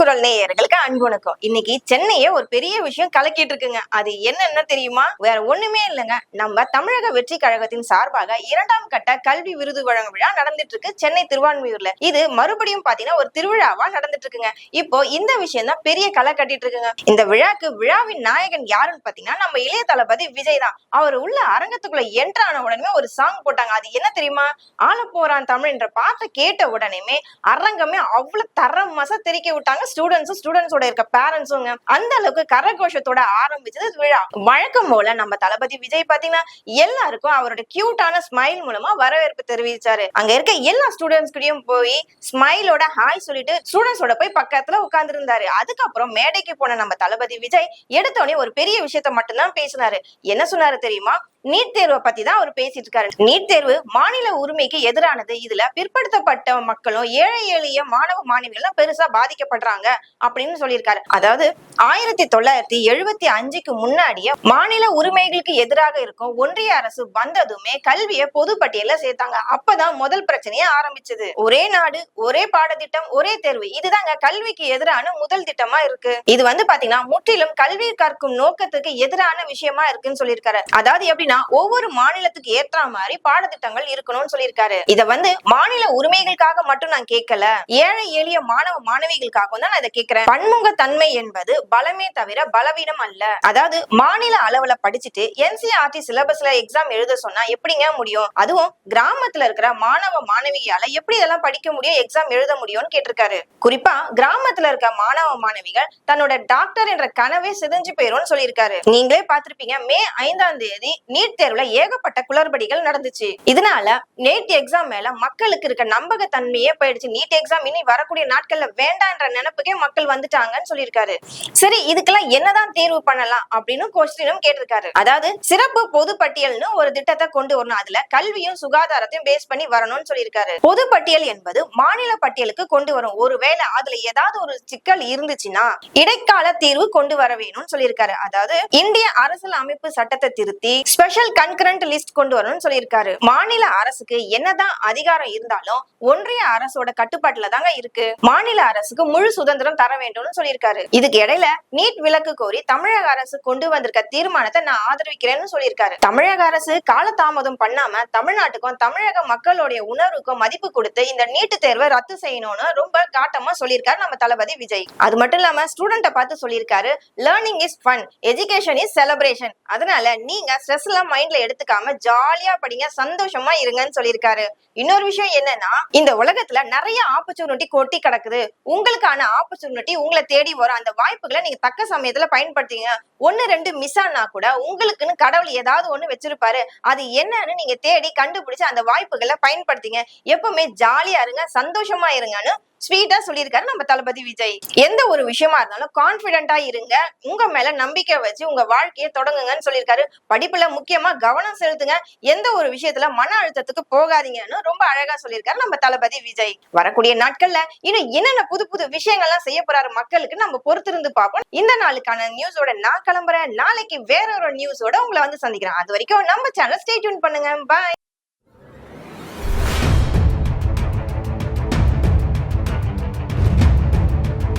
குரல் நேயர்களுக்கு அன்பு இன்னைக்கு சென்னையே ஒரு பெரிய விஷயம் கலக்கிட்டு இருக்குங்க. அது என்னென்ன தெரியுமா? வேற ஒண்ணுமே இல்லைங்க. நம்ம தமிழக வெற்றி கழகத்தின் சார்பாக இரண்டாம் கட்ட கல்வி விருது வழங்கும் விழா நடந்துட்டு இருக்கு சென்னை திருவான்மியூர்ல. இது மறுபடியும் பாத்தீங்கன்னா ஒரு திருவிழாவா நடந்துட்டு இருக்குங்க. இப்போ இந்த விஷயம் தான் பெரிய களை கட்டிட்டு இருக்குங்க. இந்த விழாக்கு விழாவின் நாயகன் யாருன்னு பாத்தீங்கன்னா நம்ம இளைய தளபதி விஜய் தான். அவர் உள்ள அரங்கத்துக்குள்ள என்ட்ரான உடனே ஒரு சாங் போட்டாங்க. அது என்ன தெரியுமா? ஆள போறான் தமிழ் என்ற பாட்டை கேட்ட உடனேமே அரங்கமே அவ்வளவு தரமசா தெரிக்க விட்டாங்க. ஸ்டூடெண்ட்ஸும் ஸ்டூடெண்ட்ஸோட இருக்க பேரண்ட்ஸுங்க அந்த அளவுக்கு கரகோஷத்தோட ஆரம்பிச்சது விழா. வழக்கம் போல நம்ம தளபதி விஜய் பாத்தீங்கன்னா எல்லாருக்கும் அவரோட கியூட்டான ஸ்மைல் மூலமா வரவேற்பு தெரிவிச்சாரு. அங்க இருக்க எல்லா ஸ்டூடெண்ட்ஸ் கிட்டயும் போய் ஸ்மைலோட ஹாய் சொல்லிட்டு ஸ்டூடெண்ட்ஸோட போய் பக்கத்துல உட்கார்ந்து இருந்தாரு அதுக்கப்புறம் மேடைக்கு போன நம்ம தளபதி விஜய் எடுத்தோடனே ஒரு பெரிய விஷயத்த மட்டும்தான் பேசினாரு. என்ன சொன்னாரு தெரியுமா? நீட் தேர்வை பத்தி தான் அவர் பேசிட்டு இருக்காரு நீட் தேர்வு மாநில உரிமைக்கு எதிரானது. இதுல பிற்படுத்தப்பட்ட மக்களும் ஏழை எளிய மாணவ மாணவிகளும் பெருசா பாதிக்கப்படுறாங்க. அப்படின்னு சொல்லியிருக்காரு. அதாவது ஆயிரத்தி தொள்ளாயிரத்தி எழுபத்தி அஞ்சுக்கு முன்னாடியே மாநில உரிமைகளுக்கு எதிராக இருக்கும் ஒன்றிய அரசு வந்ததுமே கல்வியை பொதுப்பட்டியல சேர்த்தாங்க. அப்பதான் முதல் பிரச்சனையே ஆரம்பிச்சது. ஒரே நாடு ஒரே பாடத்திட்டம் ஒரே தேர்வு. இதுதாங்க கல்விக்கு எதிரான முதல் திட்டமா இருக்கு. இது வந்து பாத்தீங்கன்னா முற்றிலும் கல்வி கற்கும் நோக்கத்துக்கு எதிரான விஷயமா இருக்குன்னு சொல்லியிருக்காரு. அதாவது எப்படின்னா ஒவ்வொரு மாநிலத்துக்கு ஏற்ற மாதிரி பாடத்திட்டங்கள் இருக்கணும்னு சொல்லியிருக்காரு. இத வந்து மாநில உரிமைகளுக்காக மட்டும் நான் கேட்கல. ஏழை எளிய மாணவ மாணவிகளுக்காக தான் நான் இதை கேட்கிறேன் பன்முக தன்மை என்பது பலமே தவிர பலவீனம் அல்ல. அதாவது மாநில அளவுல படிச்சுட்டு என்சிஆர்டி சிலபஸ்ல எக்ஸாம் எழுத சொன்னா எப்படிங்க முடியும்? அதுவும் கிராமத்துல இருக்கிற மாணவ மாணவியால எப்படி இதெல்லாம் படிக்க முடியும் எக்ஸாம் எழுத முடியும்னு கேட்டிருக்காரு. குறிப்பா கிராமத்துல இருக்க மாணவ மாணவிகள் தன்னோட டாக்டர் என்ற கனவே சிதைஞ்சு போயிரும்னு சொல்லியிருக்காரு. நீங்களே பார்த்திருப்பீங்க மே ஐந்தாம் தேதி நீட் தேர்வுல ஏகப்பட்ட குளறுபடிகள் நடந்துச்சு. இதனால நேட் எக்ஸாம் மேல மக்களுக்கு இருக்க நம்பகத்தன்மையே போயிடுச்சு. நீட் எக்ஸாம் இனி வரக்கூடிய நாட்கள்ல வேண்டான்ற நினைப்புக்கே மக்கள் வந்துட்டாங்கன்னு சொல்லியிருக்காரு. சரி இதுக்கெல்லாம் என்னதான் தேர்வு பண்ணலாம் அப்படின்னு கொஸ்டினும் கேட்டிருக்காரு. அதாவது சிறப்பு பொது பட்டியல்னு ஒரு திட்டத்தை கொண்டு வரணும். அதுல கல்வியும் சுகாதாரத்தையும் பேஸ் பண்ணி வரணும்னு சொல்லியிருக்காரு. பொது பட்டியல் என்பது மாநில பட்டியலுக்கு கொண்டு வரும். ஒருவேளை அதுல ஏதாவது ஒரு சிக்கல் இருந்துச்சுன்னா இடைக்கால தீர்வு கொண்டு வர வேணும்னு சொல்லியிருக்காரு. அதாவது இந்திய அரசியல் அமைப்பு சட்டத்தை திருத்தி ஸ்பெஷல் கன்கரண்ட் லிஸ்ட் கொண்டு வரணும்னு சொல்லியிருக்காரு. மாநில அரசுக்கு என்னதான் அதிகாரம் இருந்தாலும் ஒன்றிய அரசோட கட்டுப்பாட்டுல தாங்க இருக்கு. மாநில அரசுக்கு முழு சுதந்திரம் தர வேண்டும்னு சொல்லியிருக்காரு. இதுக்கு இடையில நீட் விலக்கு கோரி தமிழக அரசு கொண்டு வந்திருக்க தீர்மானத்தை நான் ஆதரவிக்கிறேன்னு சொல்லியிருக்காரு. தமிழக அரசு காலதாமதம் பண்ணாம தமிழ்நாட்டுக்கும் தமிழக மக்களுடைய உணர்வுக்கும் மதிப்பு கொடுத்து இந்த நீட்டு தேர்வை ரத்து செய்யணும்னு ரொம்ப காட்டமா சொல்லியிருக்காரு நம்ம தளபதி விஜய். அது மட்டும் இல்லாம ஸ்டூடெண்ட்டை பார்த்து சொல்லியிருக்காரு learning is fun education is celebration அதனால நீங்க ஸ்ட்ரெஸ் எல்லாம் மைண்ட்ல எடுத்துக்காம ஜாலியா படிங்க சந்தோஷமா இருங்கன்னு சொல்லியிருக்காரு. இன்னொரு விஷயம் என்னன்னா இந்த உலகத்துல நிறைய ஆப்பர்ச்சுனிட்டி கொட்டி கிடக்குது. உங்களுக்கான ஆப்பர்ச்சுனிட்டி உங்களை தேடி வரும். அந்த வாய்ப்புகளை நீங்க தக்க சமயத்துல பயன்படுத்திங்க. ஒன்னு ரெண்டு மிஸ் ஆனா கூட உங்களுக்குன்னு கடவுள் ஏதாவது ஒண்ணு வச்சிருப்பாரு. அது என்னன்னு நீங்க தேடி கண்டுபிடிச்சு அந்த வாய்ப்புகளை பயன்படுத்திங்க. எப்பவுமே ஜாலியா இருங்க சந்தோஷமா இருங்கன்னு ஸ்வீட்டா சொல்லியிருக்காரு நம்ம தளபதி விஜய். எந்த ஒரு விஷயமா இருந்தாலும் கான்பிடண்டா இருங்க. உங்க மேல நம்பிக்கை வச்சு உங்க வாழ்க்கையை தொடங்குங்கன்னு சொல்லியிருக்காரு. படிப்புல முக்கியமா கவனம் செலுத்துங்க. எந்த ஒரு விஷயத்துல மன அழுத்தத்துக்கு போகாதீங்கன்னு ரொம்ப அழகா சொல்லியிருக்காரு நம்ம தளபதி விஜய். வரக்கூடிய நாட்கள்ல இன்னும் என்னென்ன புது புது விஷயங்கள்லாம் செய்ய போறாரு மக்களுக்கு நம்ம பொறுத்திருந்து பார்ப்போம். இந்த நாளுக்கான நியூஸோட நான் கிளம்புறேன். நாளைக்கு வேற ஒரு நியூஸோட உங்களை வந்து சந்திக்கிறேன். அது வரைக்கும் நம்ம சேனல் ஸ்டே டியூன் பண்ணுங்க. பாய்